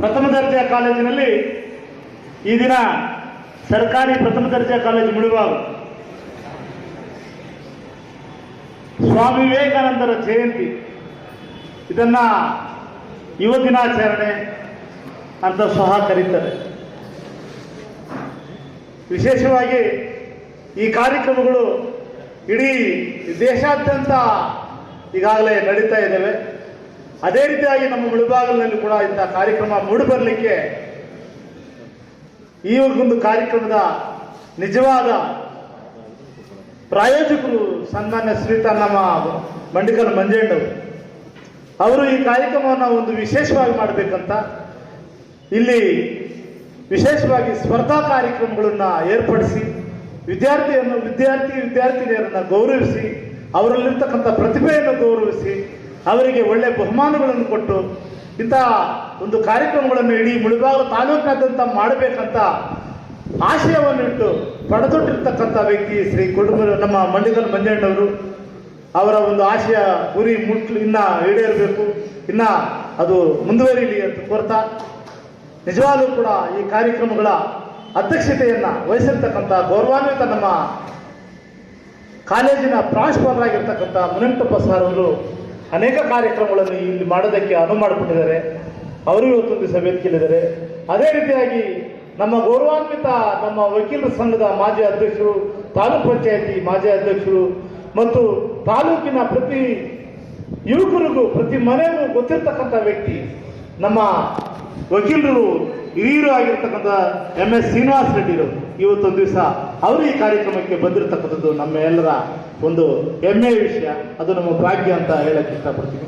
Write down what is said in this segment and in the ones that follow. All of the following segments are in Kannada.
ಪ್ರಥಮ ದರ್ಜೆಯ ಕಾಲೇಜಿನಲ್ಲಿ ಈ ದಿನ ಸರ್ಕಾರಿ ಪ್ರಥಮ ದರ್ಜೆಯ ಕಾಲೇಜು ಮುಳುಬಾಗು ಸ್ವಾಮಿ ವಿವೇಕಾನಂದರ ಜಯಂತಿ. ಇದನ್ನ ಯುವ ದಿನಾಚರಣೆ ಅಂತ ಸಹ ಕರೀತಾರೆ. ವಿಶೇಷವಾಗಿ ಈ ಕಾರ್ಯಕ್ರಮಗಳು ಇಡೀ ದೇಶಾದ್ಯಂತ ಈಗಾಗಲೇ ನಡೀತಾ ಇದ್ದಾವೆ. ಅದೇ ರೀತಿಯಾಗಿ ನಮ್ಮ ಮುಳುಬಾಗಲಿನಲ್ಲಿ ಕೂಡ ಇಂತಹ ಕಾರ್ಯಕ್ರಮ ಮೂಡಿಬರಲಿಕ್ಕೆ ಈ ಒಂದು ಕಾರ್ಯಕ್ರಮದ ನಿಜವಾದ ಪ್ರಾಯೋಜಕರು ಸನ್ಮಾನ್ಯ ಶ್ರೀತ ನಮ್ಮ ಬಂಡಿಕಲ್ ಮಂಜೇಂಡವರು ಅವರು ಈ ಕಾರ್ಯಕ್ರಮವನ್ನು ಒಂದು ವಿಶೇಷವಾಗಿ ಮಾಡಬೇಕಂತ ಇಲ್ಲಿ ವಿಶೇಷವಾಗಿ ಸ್ಪರ್ಧಾ ಕಾರ್ಯಕ್ರಮಗಳನ್ನು ಏರ್ಪಡಿಸಿ, ವಿದ್ಯಾರ್ಥಿಯನ್ನು, ವಿದ್ಯಾರ್ಥಿ, ವಿದ್ಯಾರ್ಥಿನಿಯರನ್ನು ಗೌರವಿಸಿ, ಅವರಲ್ಲಿರ್ತಕ್ಕಂಥ ಪ್ರತಿಭೆಯನ್ನು ಗೌರವಿಸಿ ಅವರಿಗೆ ಒಳ್ಳೆ ಬಹುಮಾನಗಳನ್ನು ಕೊಟ್ಟು ಇಂಥ ಒಂದು ಕಾರ್ಯಕ್ರಮಗಳನ್ನು ಇಡೀ ಮುಳುಗಾವು ತಾಲೂಕಿನಾದ್ಯಂತ ಮಾಡಬೇಕಂತ ಆಶಯವನ್ನು ಇಟ್ಟು ಪಡೆದೊಟ್ಟಿರ್ತಕ್ಕಂಥ ವ್ಯಕ್ತಿ ಶ್ರೀ ಕುಟುಂಬ ನಮ್ಮ ಮಂಡಿಕಲ್ ಮಂಜಣ್ಣವರು. ಅವರ ಒಂದು ಆಶಯ ಗುರಿ ಮುಟ್ಲು ಇನ್ನ ಈಡೇರಬೇಕು. ಇನ್ನ ಅದು ಮುಂದುವರಿಯಲಿ ಅಂತ ಕೋರ್ತಾ ನಿಜವಾಗ್ಲೂ ಕೂಡ ಈ ಕಾರ್ಯಕ್ರಮಗಳ ಅಧ್ಯಕ್ಷತೆಯನ್ನ ವಹಿಸಿರ್ತಕ್ಕಂಥ ಗೌರವಾನ್ವಿತ ನಮ್ಮ ಕಾಲೇಜಿನ ಪ್ರಾಂಶುಪಾಲರಾಗಿರ್ತಕ್ಕಂಥ ಮುನಂಟಪ್ಪ ಸರ್ ಅವರು ಅನೇಕ ಕಾರ್ಯಕ್ರಮಗಳನ್ನು ಇಲ್ಲಿ ಮಾಡೋದಕ್ಕೆ ಅನುವು ಮಾಡಿಕೊಟ್ಟಿದ್ದಾರೆ ಅವರು ಇವತ್ತೊಂದು ಸಭೆ ಕೇಳಿದ್ದಾರೆ. ಅದೇ ರೀತಿಯಾಗಿ ನಮ್ಮ ಗೌರವಾನ್ವಿತ ನಮ್ಮ ವಕೀಲರ ಸಂಘದ ಮಾಜಿ ಅಧ್ಯಕ್ಷರು, ತಾಲೂಕು ಪಂಚಾಯಿತಿ ಮಾಜಿ ಅಧ್ಯಕ್ಷರು ಮತ್ತು ತಾಲೂಕಿನ ಪ್ರತಿ ಯುವಕರಿಗೂ, ಪ್ರತಿ ಮನೆಗೂ ಗೊತ್ತಿರ್ತಕ್ಕಂಥ ವ್ಯಕ್ತಿ ನಮ್ಮ ವಕೀಲರು ಹಿರಿಯರು ಆಗಿರ್ತಕ್ಕಂಥ ಎಂ ಎಸ್ ಶ್ರೀನಿವಾಸ ರೆಡ್ಡಿರು ಇವತ್ತೊಂದು ದಿವಸ ಅವರು ಈ ಕಾರ್ಯಕ್ರಮಕ್ಕೆ ಬಂದಿರತಕ್ಕಂಥದ್ದು ನಮ್ಮ ಎಲ್ಲರ ಒಂದು ಹೆಮ್ಮೆಯ ವಿಷಯ. ಅದು ನಮ್ಮ ಭಾಗ್ಯ ಅಂತ ಹೇಳಕ್ಕೆ ಇಷ್ಟಪಡ್ತೀನಿ.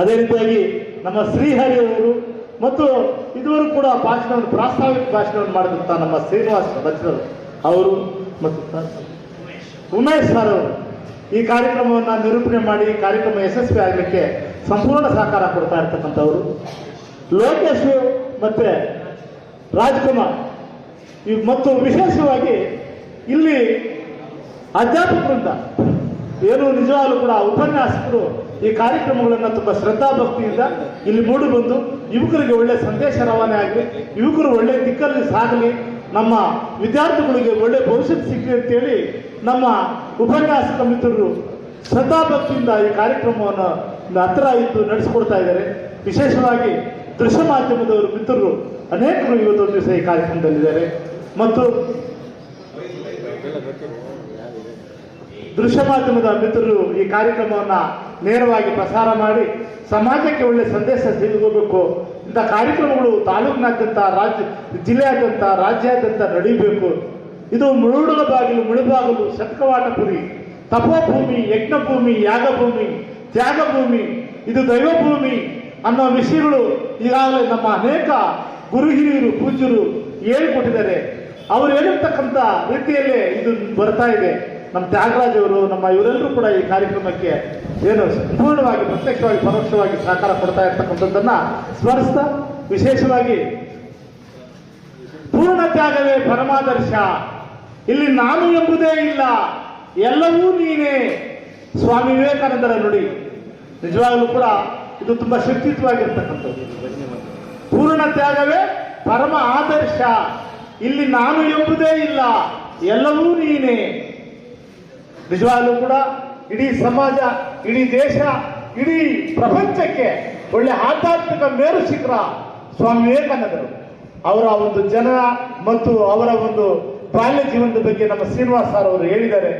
ಅದೇ ರೀತಿಯಾಗಿ ನಮ್ಮ ಶ್ರೀಹರಿ ಅವರು ಮತ್ತು ಇದುವರೆಗೂ ಕೂಡ ಭಾಷಣವನ್ನು, ಪ್ರಾಸ್ತಾವಿಕ ಭಾಷಣವನ್ನು ಮಾಡಿದಂಥ ನಮ್ಮ ಶ್ರೀನಿವಾಸ ಬಚ್ಚರು ಅವರು ಮತ್ತು ಉಮೇಶ್ ಸರ್ ಅವರು ಈ ಕಾರ್ಯಕ್ರಮವನ್ನು ನಿರೂಪಣೆ ಮಾಡಿ ಕಾರ್ಯಕ್ರಮ ಯಶಸ್ವಿ ಆಗಲಿಕ್ಕೆ ಸಂಪೂರ್ಣ ಸಹಕಾರ ಕೊಡ್ತಾ ಇರ್ತಕ್ಕಂಥವ್ರು. ಲೋಕೇಶ್ ಮತ್ತೆ ರಾಜ್ಕುಮಾರ್. ಈ ಮತ್ತು ವಿಶೇಷವಾಗಿ ಇಲ್ಲಿ ಅಧ್ಯಾಪಕರಿಂದ ಏನು ನಿಜವಾಗ್ಲೂ ಕೂಡ ಉಪನ್ಯಾಸಕರು ಈ ಕಾರ್ಯಕ್ರಮಗಳನ್ನು ತುಂಬ ಶ್ರದ್ಧಾಭಕ್ತಿಯಿಂದ ಇಲ್ಲಿ ಮೂಡಿ ಬಂದು ಯುವಕರಿಗೆ ಒಳ್ಳೆ ಸಂದೇಶ ರವಾನೆ ಆಗಲಿ, ಯುವಕರು ಒಳ್ಳೆ ದಿಕ್ಕಲ್ಲಿ ಸಾಗಲಿ, ನಮ್ಮ ವಿದ್ಯಾರ್ಥಿಗಳಿಗೆ ಒಳ್ಳೆ ಭವಿಷ್ಯತ್ ಸಿಗಲಿ ಅಂತೇಳಿ ನಮ್ಮ ಉಪನ್ಯಾಸಕ ಮಿತ್ರರು ಶ್ರದ್ಧಾಭಕ್ತಿಯಿಂದ ಈ ಕಾರ್ಯಕ್ರಮವನ್ನು ಹತ್ತಿರ ಇದ್ದು ನಡೆಸಿಕೊಡ್ತಾ ಇದ್ದಾರೆ. ವಿಶೇಷವಾಗಿ ದೃಶ್ಯ ಮಾಧ್ಯಮದವರು ಮಿತ್ರರು ಅನೇಕರು ಇವತ್ತು ದಿವಸ ಈ ಕಾರ್ಯಕ್ರಮದಲ್ಲಿದ್ದಾರೆ. ಮತ್ತು ದೃಶ್ಯ ಮಾಧ್ಯಮದ ಮಿತ್ರರು ಈ ಕಾರ್ಯಕ್ರಮವನ್ನು ನೇರವಾಗಿ ಪ್ರಸಾರ ಮಾಡಿ ಸಮಾಜಕ್ಕೆ ಒಳ್ಳೆ ಸಂದೇಶ ಸಿಗಬೇಕು ಇಂಥ ಕಾರ್ಯಕ್ರಮಗಳು ತಾಲೂಕಿನಾದ್ಯಂತ, ರಾಜ್ಯ, ಜಿಲ್ಲೆಯಾದ್ಯಂತ, ರಾಜ್ಯಾದ್ಯಂತ ನಡೀಬೇಕು. ಇದು ಮುಳುಡಲ ಬಾಗಿಲು ಮುಳುಬಾಗಿಲು ಶತಕವಾಟಪುರಿ ತಪೋಭೂಮಿ, ಯಜ್ಞಭೂಮಿ, ಯಾಗಭೂಮಿ, ತ್ಯಾಗಭೂಮಿ, ಇದು ದೈವಭೂಮಿ. ಅನ್ನೋ ವಿಷಯಗಳು ಈಗಾಗಲೇ ನಮ್ಮ ಅನೇಕ ಗುರುಹಿರಿಯರು, ಪೂಜ್ಯರು ಹೇಳಿಕೊಟ್ಟಿದ್ದಾರೆ. ಅವರು ಹೇಳಿರ್ತಕ್ಕಂಥ ರೀತಿಯಲ್ಲೇ ಇದು ಬರ್ತಾ ಇದೆ. ನಮ್ಮ ತ್ಯಾಗರಾಜ್ ಅವರು, ನಮ್ಮ ಇವರೆಲ್ಲರೂ ಕೂಡ ಈ ಕಾರ್ಯಕ್ರಮಕ್ಕೆ ಏನು ಸಂಪೂರ್ಣವಾಗಿ, ಪ್ರತ್ಯಕ್ಷವಾಗಿ, ಪರೋಕ್ಷವಾಗಿ ಸಹಕಾರ ಕೊಡ್ತಾ ಇರ್ತಕ್ಕಂಥದ್ದನ್ನ ಸ್ಮರಿಸ್ತಾ, ವಿಶೇಷವಾಗಿ ಪೂರ್ಣ ತ್ಯಾಗವೇ ಪರಮಾದರ್ಶ. ಇಲ್ಲಿ ನಾನು ಎಂಬುದೇ ಇಲ್ಲ, ಎಲ್ಲವೂ ನೀನೇ. ಸ್ವಾಮಿ ವಿವೇಕಾನಂದರ ನುಡಿ. ನಿಜವಾಗಲೂ ಕೂಡ ಇದು ತುಂಬಾ ಶಕ್ತಿಯುತವಾಗಿರ್ತಕ್ಕಂಥದ್ದು ಪೂರ್ಣ ತ್ಯಾಗವೇ ಪರಮ ಆದರ್ಶ. ಇಲ್ಲಿ ನಾನು ಎಂಬುದೇ ಇಲ್ಲ, ಎಲ್ಲವೂ ನೀನೇ. ನಿಜವಾಗ್ಲೂ ಕೂಡ ಇಡೀ ಸಮಾಜ, ಇಡೀ ದೇಶ, ಇಡೀ ಪ್ರಪಂಚಕ್ಕೆ ಒಳ್ಳೆ ಆಧ್ಯಾತ್ಮಿಕ ಮೇರು ಶಿಖರ ಸ್ವಾಮಿ ವಿವೇಕಾನಂದರು. ಅವರ ಒಂದು ಜನ ಮತ್ತು ಅವರ ಒಂದು ಬಾಲ್ಯ ಜೀವನದ ಬಗ್ಗೆ ನಮ್ಮ ಶ್ರೀನಿವಾಸ್ ಸರ್ ಅವರು ಹೇಳಿದ್ದಾರೆ.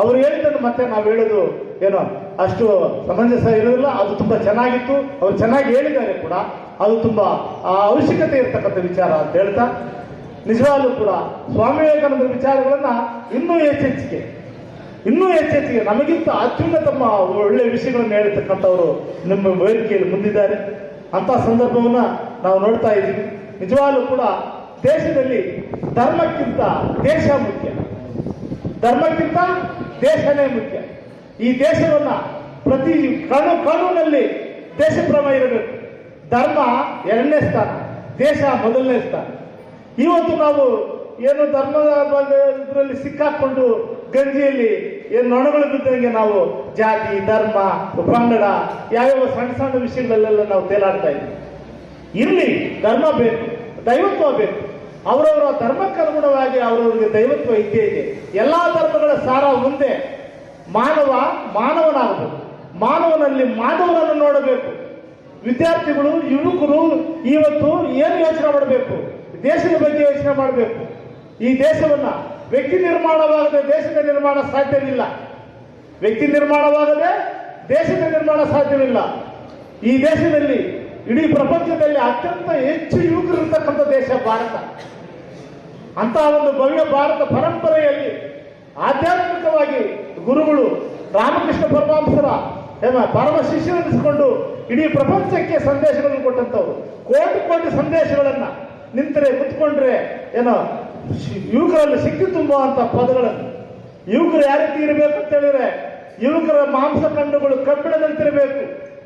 ಅವರು ಹೇಳಿದ್ದನ್ನು ಮತ್ತೆ ನಾವು ಹೇಳೋದು ಏನೋ? ಅಷ್ಟು ಸಮಂಜಸ ಇರೋದಿಲ್ಲ, ಅದು ತುಂಬ ಚೆನ್ನಾಗಿತ್ತು. ಅವರು ಚೆನ್ನಾಗಿ ಹೇಳಿದ್ದಾರೆ ಕೂಡ. ಅದು ತುಂಬ ಅವಶ್ಯಕತೆ ಇರತಕ್ಕಂಥ ವಿಚಾರ ಅಂತ ಹೇಳ್ತಾ, ನಿಜವಾಗ್ಲೂ ಕೂಡ ಸ್ವಾಮಿ ವಿವೇಕಾನಂದರ ವಿಚಾರಗಳನ್ನ ಇನ್ನೂ ಹೆಚ್ಚೆಚ್ಚಿಗೆ ಇನ್ನೂ ಹೆಚ್ಚೆಚ್ಚಿಗೆ ನಮಗಿಂತ ಅತ್ಯುನ್ನತಮ ಒಳ್ಳೆಯ ವಿಷಯಗಳನ್ನು ಹೇಳಿರ್ತಕ್ಕಂಥವರು ನಮ್ಮ ವೇದಿಕೆಯಲ್ಲಿ ಮುಂದಿದ್ದಾರೆ. ಅಂತ ಸಂದರ್ಭವನ್ನ ನಾವು ನೋಡ್ತಾ ಇದ್ದೀವಿ. ನಿಜವಾಗ್ಲೂ ಕೂಡ ದೇಶದಲ್ಲಿ ಧರ್ಮಕ್ಕಿಂತ ದೇಶ ಮುಖ್ಯ. ಧರ್ಮಕ್ಕಿಂತ ದೇಶನೇ ಮುಖ್ಯ. ಈ ದೇಶವನ್ನ ಪ್ರತಿ ಕಣು ಕಣುನಲ್ಲಿ ದೇಶಪ್ರೇಮ ಇರಬೇಕು. ಧರ್ಮ ಎರಡನೇ ಸ್ಥಾನ, ದೇಶ ಮೊದಲನೇ ಸ್ಥಾನ. ಇವತ್ತು ನಾವು ಏನು ಧರ್ಮದ ಇದರಲ್ಲಿ ಸಿಕ್ಕಾಕೊಂಡು ಗಂಜಿಯಲ್ಲಿ ಏನು ನೊಣಗಳು ಬಿದ್ದಂಗೆ ನಾವು ಜಾತಿ, ಧರ್ಮ ಪಂಗಡ ಯಾವ್ಯಾವ ಸಣ್ಣ ಸಣ್ಣ ವಿಷಯಗಳಲ್ಲೆಲ್ಲ ನಾವು ತೇಲಾಡ್ತಾ ಇದ್ದೀವಿ. ಇರಲಿ, ಧರ್ಮ ಬೇಕು, ದೈವತ್ವ ಬೇಕು. ಅವರವರ ಧರ್ಮಕ್ಕನುಗುಣವಾಗಿ ಅವರವರಿಗೆ ದೈವತ್ವ ಇದ್ದೇ ಇದೆ. ಎಲ್ಲಾ ಧರ್ಮಗಳ ಸಾರ ಒಂದೇ. ಮಾನವ ಮಾನವನಾಗಬೇಕು. ಮಾನವನಲ್ಲಿ ಮಾನವನನ್ನು ನೋಡಬೇಕು. ವಿದ್ಯಾರ್ಥಿಗಳು, ಯುವಕರು ಇವತ್ತು ಏನು ಯೋಚನೆ ಮಾಡಬೇಕು? ದೇಶದ ಬಗ್ಗೆ ಯೋಚನೆ ಮಾಡಬೇಕು. ಈ ದೇಶವನ್ನ ವ್ಯಕ್ತಿ ನಿರ್ಮಾಣವಾಗದೆ ದೇಶದ ನಿರ್ಮಾಣ ಸಾಧ್ಯವಿಲ್ಲ. ವ್ಯಕ್ತಿ ನಿರ್ಮಾಣವಾಗದೆ ದೇಶದ ನಿರ್ಮಾಣ ಸಾಧ್ಯವಿಲ್ಲ. ಈ ದೇಶದಲ್ಲಿ ಇಡೀ ಪ್ರಪಂಚದಲ್ಲಿ ಅತ್ಯಂತ ಹೆಚ್ಚು ಯುವಕರಿರ್ತಕ್ಕಂಥ ದೇಶ ಭಾರತ. ಅಂತಹ ಒಂದು ಭವ್ಯ ಭಾರತ ಪರಂಪರೆಯಲ್ಲಿ ಆಧ್ಯಾತ್ಮಿಕವಾಗಿ ಪರಮ ಶಿಷ್ಯರೆನಿಸಿಕೊಂಡು ಇಡೀ ಪ್ರಪಂಚಕ್ಕೆ ಸಂದೇಶಗಳನ್ನು ಕೊಟ್ಟಂತವ್ರು ಕೋಟಿ ಕೋಟಿ ಸಂದೇಶಗಳನ್ನ ನಿಂತರೆ ಕುತ್ಕೊಂಡ್ರೆ ಏನೋ ಯುವಕರಲ್ಲಿ ಶಕ್ತಿ ತುಂಬುವಂತ ಪದಗಳನ್ನು. ಯುವಕರು ಯಾವ ಇರಬೇಕು ಅಂತ ಹೇಳಿದ್ರೆ, ಯುವಕರ ಮಾಂಸ ಕಂಡುಗಳು ಕಬ್ಬಿಣದಂತಿರಬೇಕು.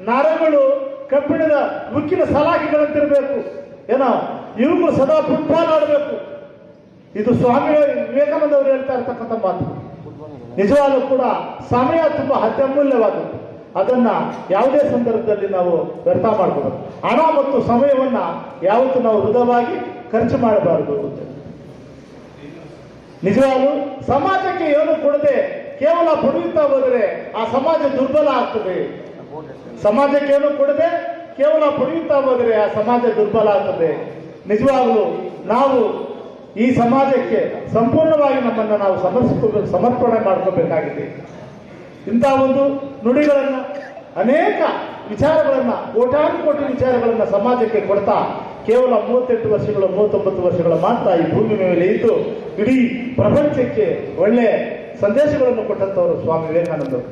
ನರಗಳು ಕಬ್ಬಿಣದ ಉಕ್ಕಿನ ಸಲಾಖೆಗಳಂತಿರಬೇಕು ಏನೋ ಯುವಕರು ಸದಾ ಫುಟ್ಬಾಲ್ ಆಡಬೇಕು. ಇದು ಸ್ವಾಮಿ ವಿವೇಕಾನಂದ ಅವರು ಹೇಳ್ತಾ ಇರ್ತಕ್ಕಂಥ ಮಾತು. ನಿಜವಾಗ್ಲೂ ಕೂಡ ಸಮಯ ತುಂಬಾ ಅತ್ಯಮೂಲ್ಯವಾದದ್ದು. ಅದನ್ನ ಯಾವುದೇ ಸಂದರ್ಭದಲ್ಲಿ ನಾವು ವ್ಯರ್ಥ ಮಾಡಬಾರದು. ಹಣ ಮತ್ತು ಸಮಯವನ್ನ ಯಾವತ್ತು ನಾವು ಹೃದಯವಾಗಿ ಖರ್ಚು ಮಾಡಬಾರದು ನಿಜವಾಗ್ಲೂ ಸಮಾಜಕ್ಕೆ ಏನು ಕೊಡದೆ ಕೇವಲ ಪಡೆಯುತ್ತಾ ಹೋದರೆ ಆ ಸಮಾಜ ದುರ್ಬಲ ಆಗ್ತದೆ. ಸಮಾಜಕ್ಕೆ ಏನು ಕೊಡದೆ ಕೇವಲ ಪಡೆಯುತ್ತಾ ಹೋದರೆ ಆ ಸಮಾಜ ದುರ್ಬಲ ಆಗ್ತದೆ. ನಿಜವಾಗ್ಲು ನಾವು ಈ ಸಮಾಜಕ್ಕೆ ಸಂಪೂರ್ಣವಾಗಿ ನಮ್ಮನ್ನು ನಾವು ಸಮರ್ಪಿಸ್ಕೊಂಡು ಸಮರ್ಪಣೆ ಮಾಡ್ಕೋಬೇಕಾಗಿದೆ. ಇಂಥ ಒಂದು ನುಡಿಗಳನ್ನು ಅನೇಕ ವಿಚಾರಗಳನ್ನು ಕೋಟಾನು ಕೋಟಿ ವಿಚಾರಗಳನ್ನು ಸಮಾಜಕ್ಕೆ ಕೊಡ್ತಾ ಕೇವಲ ಮೂವತ್ತೆಂಟು ವರ್ಷಗಳು, ಮೂವತ್ತೊಂಬತ್ತು ವರ್ಷಗಳ ಮಾತ್ರ ಈ ಭೂಮಿ ಮೇಲೆ ಇದ್ದು ಇಡೀ ಪ್ರಪಂಚಕ್ಕೆ ಒಳ್ಳೆಯ ಸಂದೇಶಗಳನ್ನು ಕೊಟ್ಟಂತವರು ಸ್ವಾಮಿ ವಿವೇಕಾನಂದರು.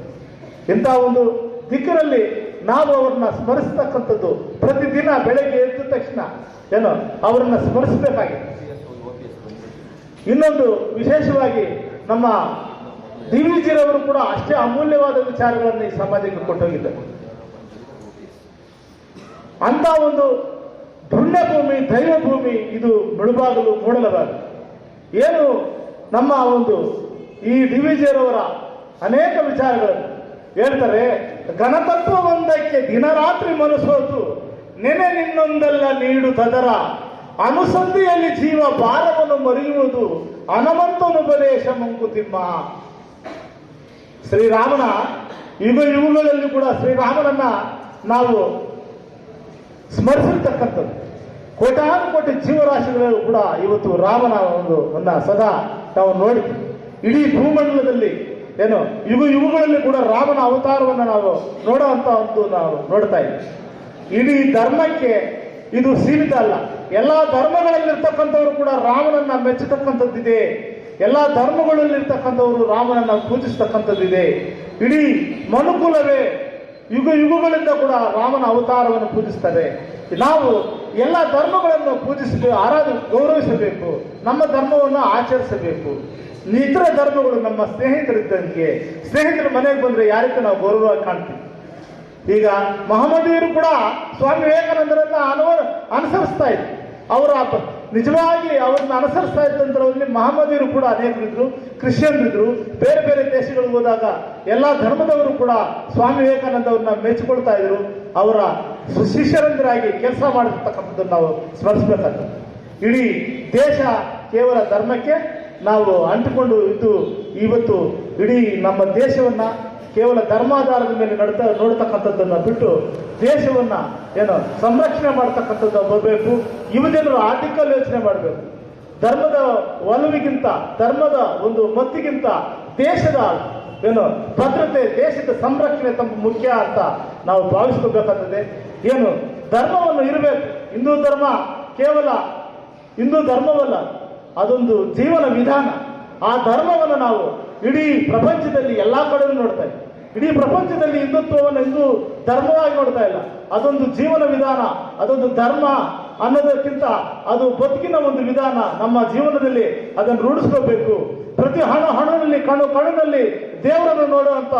ಇಂಥ ಒಂದು ದಿಕ್ಕಿನಲ್ಲಿ ನಾವು ಅವರನ್ನ ಸ್ಮರಿಸ್ತಕ್ಕಂಥದ್ದು ಪ್ರತಿದಿನ ಬೆಳಗ್ಗೆ ಎದ್ದ ತಕ್ಷಣ ಏನು, ಅವರನ್ನ ಸ್ಮರಿಸಬೇಕಾಗಿದೆ. ಇನ್ನೊಂದು ವಿಶೇಷವಾಗಿ ನಮ್ಮ ಡಿ ವಿ ಜಿರವರು ಕೂಡ ಅಷ್ಟೇ ಅಮೂಲ್ಯವಾದ ವಿಚಾರಗಳನ್ನು ಈ ಸಮಾಜಕ್ಕೆ ಕೊಟ್ಟೋಗಿದ್ದರು ಅಂತ ಒಂದು ಪುಣ್ಯ ಭೂಮಿ ದೈವ ಭೂಮಿ ಇದು ಮುಳುಬಾಗಲು ಮೂಡಲಬಾರದು. ಏನು ನಮ್ಮ ಒಂದು ಈ ಡಿ ವಿ ಅನೇಕ ವಿಚಾರಗಳನ್ನು ಹೇಳ್ತಾರೆ ಗಣತತ್ವವೊಂದಕ್ಕೆ ದಿನರಾತ್ರಿ ಮನಸ್ಸೋತು ನೆನೆ ನಿನ್ನೊಂದೆಲ್ಲ ನೀಡು ತದರ. ಅನುಸಂಧಿಯಲ್ಲಿ ಜೀವ ಭಾರವನ್ನು ಮರೆಯುವುದು ಹನುಮಂತನುಪದೇಶ ಮಂಕುತಿಮ್ಮ. ಶ್ರೀರಾಮನ ಯುಗ ಇವುಗಳಲ್ಲಿ ಕೂಡ ಶ್ರೀರಾಮನನ್ನ ನಾವು ಸ್ಮರಿಸಿರ್ತಕ್ಕಂಥದ್ದು. ಕೋಟಾನು ಕೋಟಿ ಜೀವರಾಶಿಗಳಲ್ಲೂ ಕೂಡ ಇವತ್ತು ರಾಮನ ಒಂದು ಅನ್ನ ಸದಾ ನಾವು ನೋಡಿ ಇಡೀ ಭೂಮಂಡಲದಲ್ಲಿ ಏನು, ಇವು ಯುಗಗಳಲ್ಲಿ ಕೂಡ ರಾಮನ ಅವತಾರವನ್ನು ನಾವು ನೋಡುವಂತ ಒಂದು ನಾವು ನೋಡ್ತಾ ಇದ್ದೀವಿ ಇಡೀ ಧರ್ಮಕ್ಕೆ ಇದು ಸೀಮಿತ ಅಲ್ಲ. ಎಲ್ಲ ಧರ್ಮಗಳಲ್ಲಿರ್ತಕ್ಕಂಥವರು ಕೂಡ ರಾಮನನ್ನ ಮೆಚ್ಚತಕ್ಕಂಥದ್ದಿದೆ. ಎಲ್ಲಾ ಧರ್ಮಗಳಲ್ಲಿರ್ತಕ್ಕಂಥವರು ರಾಮನನ್ನ ಪೂಜಿಸ್ತಕ್ಕಂಥದ್ದಿದೆ. ಇಡೀ ಮನುಕುಲವೇ ಯುಗ ಯುಗಗಳಿಂದ ಕೂಡ ರಾಮನ ಅವತಾರವನ್ನು ಪೂಜಿಸ್ತಾರೆ ನಾವು ಎಲ್ಲ ಧರ್ಮಗಳನ್ನು ಪೂಜಿಸಬೇಕು ಆರಾಧ ಗೌರವಿಸಬೇಕು, ನಮ್ಮ ಧರ್ಮವನ್ನು ಆಚರಿಸಬೇಕು. ಇತರ ಧರ್ಮಗಳು ನಮ್ಮ ಸ್ನೇಹಿತರಿದ್ದಂಗೆ, ಸ್ನೇಹಿತರ ಮನೆಗೆ ಬಂದ್ರೆ ಯಾರಿಗೂ ನಾವು ಗೌರವ ಕಾಣ್ತೀವಿ. ಈಗ ಮಹಮ್ಮದಿಯರು ಕೂಡ ಸ್ವಾಮಿ ವಿವೇಕಾನಂದರನ್ನ ಅನುಸರಿಸ್ತಾ ಇದ್ರು. ಅವರ ನಿಜವಾಗಿ ಅವ್ರನ್ನ ಅನುಸರಿಸ್ತಾ ಇದ್ದಂಥವ್ರಲ್ಲಿ ಮಹಮ್ಮದಿಯರು ಕೂಡ ಅನೇಕರಿದ್ರು, ಕ್ರಿಶ್ಚಿಯನ್ರಿದ್ರು, ಬೇರೆ ಬೇರೆ ದೇಶಗಳಿಗೆ ಹೋದಾಗ ಎಲ್ಲ ಧರ್ಮದವರು ಕೂಡ ಸ್ವಾಮಿ ವಿವೇಕಾನಂದ ಅವ್ರನ್ನ ಮೆಚ್ಚಿಕೊಳ್ತಾ ಇದ್ರು. ಅವರ ಶಿಷ್ಯರಂದ್ರಾಗಿ ಕೆಲಸ ಮಾಡಿರ್ತಕ್ಕಂಥದ್ದನ್ನು ನಾವು ಸ್ಮರಿಸಬೇಕಾಗ್ತದೆ. ಇಡೀ ದೇಶ ಕೇವಲ ಧರ್ಮಕ್ಕೆ ನಾವು ಅಂಟಿಕೊಂಡು ಇದ್ದು, ಇವತ್ತು ಇಡೀ ನಮ್ಮ ದೇಶವನ್ನ ಕೇವಲ ಧರ್ಮಾಧಾರದ ಮೇಲೆ ನಡ್ತಾ ನೋಡ್ತಕ್ಕಂಥದ್ದನ್ನ ಬಿಟ್ಟು ದೇಶವನ್ನ ಏನು ಸಂರಕ್ಷಣೆ ಮಾಡ್ತಕ್ಕಂಥದ್ದು ಬರಬೇಕು. ಯುವಜನರು ಆರ್ಟಿಕಲ್ ಯೋಚನೆ ಮಾಡಬೇಕು. ಧರ್ಮದ ಒಲವಿಗಿಂತ, ಧರ್ಮದ ಒಂದು ಮತ್ತಿಗಿಂತ ದೇಶದ ಏನು ಭದ್ರತೆ, ದೇಶದ ಸಂರಕ್ಷಣೆ ತಮ್ಮ ಮುಖ್ಯ ಅಂತ ನಾವು ಭಾವಿಸ್ಕೋಬೇಕಾಗ್ತದೆ. ಏನು ಧರ್ಮವನ್ನು ಇರಬೇಕು. ಹಿಂದೂ ಧರ್ಮ ಕೇವಲ ಹಿಂದೂ ಧರ್ಮವಲ್ಲ, ಅದೊಂದು ಜೀವನ ವಿಧಾನ. ಆ ಧರ್ಮವನ್ನು ನಾವು ಇಡೀ ಪ್ರಪಂಚದಲ್ಲಿ ಎಲ್ಲಾ ಕಡೆಯೂ ನೋಡ್ತಾ ಇದೆ ಇಡೀ ಪ್ರಪಂಚದಲ್ಲಿ ಹಿಂದುತ್ವವನ್ನು ಹಿಂದೂ ಧರ್ಮವಾಗಿ ನೋಡ್ತಾ ಇಲ್ಲ. ಅದೊಂದು ಜೀವನ ವಿಧಾನ, ಅದೊಂದು ಧರ್ಮ ಅನ್ನೋದಕ್ಕಿಂತ ಅದು ಬದುಕಿನ ಒಂದು ವಿಧಾನ ನಮ್ಮ ಜೀವನದಲ್ಲಿ ಅದನ್ನು ರೂಢಿಸ್ಕೋಬೇಕು. ಪ್ರತಿ ಹಣ ಹಣದಲ್ಲಿ ಕಣ್ಣು ಕಣ್ಣಿನಲ್ಲಿ ದೇವರನ್ನು ನೋಡುವಂತ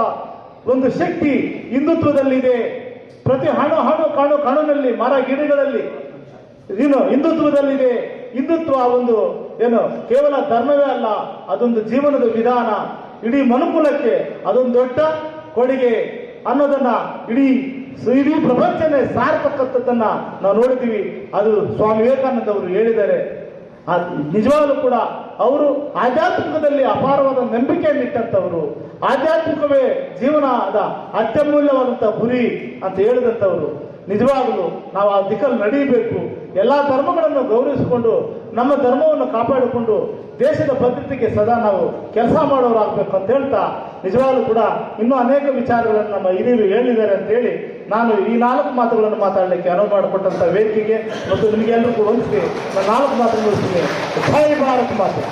ಒಂದು ಶಕ್ತಿ ಹಿಂದುತ್ವದಲ್ಲಿದೆ ಪ್ರತಿ ಹಣ ಹಣು ಕಣ್ಣು ಕಣ್ಣಿನಲ್ಲಿ, ಮರ ಗಿಡಗಳಲ್ಲಿ ಏನು ಹಿಂದುತ್ವದಲ್ಲಿದೆ. ಹಿಂದುತ್ವ ಒಂದು ಏನು, ಕೇವಲ ಧರ್ಮವೇ ಅಲ್ಲ, ಅದೊಂದು ಜೀವನದ ವಿಧಾನ. ಇಡೀ ಮನುಕುಲಕ್ಕೆ ಅದೊಂದು ದೊಡ್ಡ ಕೊಡುಗೆ ಅನ್ನೋದನ್ನ ಇಡೀ ಇಡೀ ಪ್ರಪಂಚನೇ ಸಾರ್ತಕ್ಕಂಥದ್ದನ್ನ ನಾವು ನೋಡಿದ್ದೀವಿ. ಅದು ಸ್ವಾಮಿ ವಿವೇಕಾನಂದ ಅವರು ಹೇಳಿದ್ದಾರೆ. ನಿಜವಾಗ್ಲೂ ಕೂಡ ಅವರು ಆಧ್ಯಾತ್ಮಿಕದಲ್ಲಿ ಅಪಾರವಾದ ನಂಬಿಕೆಯನ್ನಿಟ್ಟಂಥವರು ಆಧ್ಯಾತ್ಮಿಕವೇ ಜೀವನದ ಅತ್ಯಮೂಲ್ಯವಾದಂತಹ ಗುರಿ ಅಂತ ಹೇಳಿದಂಥವರು. ನಿಜವಾಗಲೂ ನಾವು ಆ ದಿಕ್ಕಲ್ಲಿ ನಡೀಬೇಕು ಎಲ್ಲ ಧರ್ಮಗಳನ್ನು ಗೌರವಿಸಿಕೊಂಡು, ನಮ್ಮ ಧರ್ಮವನ್ನು ಕಾಪಾಡಿಕೊಂಡು, ದೇಶದ ಭದ್ರತೆಗೆ ಸದಾ ನಾವು ಕೆಲಸ ಮಾಡೋರಾಗಬೇಕು ಅಂತ ಹೇಳ್ತಾ, ನಿಜವಾಗ್ಲೂ ಕೂಡ ಇನ್ನೂ ಅನೇಕ ವಿಚಾರಗಳನ್ನು ನಮ್ಮ ಹಿರಿಯರು ಹೇಳಿದ್ದಾರೆ ಅಂತ ಹೇಳಿ, ನಾನು ಈ ನಾಲ್ಕು ಮಾತುಗಳನ್ನು ಮಾತಾಡಲಿಕ್ಕೆ ಅನುವು ಮಾಡಿಕೊಟ್ಟಂಥ ವೇದಿಕೆಗೆ ಮತ್ತು ನಿಮಗೆಲ್ಲರಿಗೂ ಹೊಂದಿಸಿ ನಾಲ್ಕು ಮಾತುಗಳು ಮುಗಿಸ್ತೀನಿ ಭಾರತ್ ಮಾತು.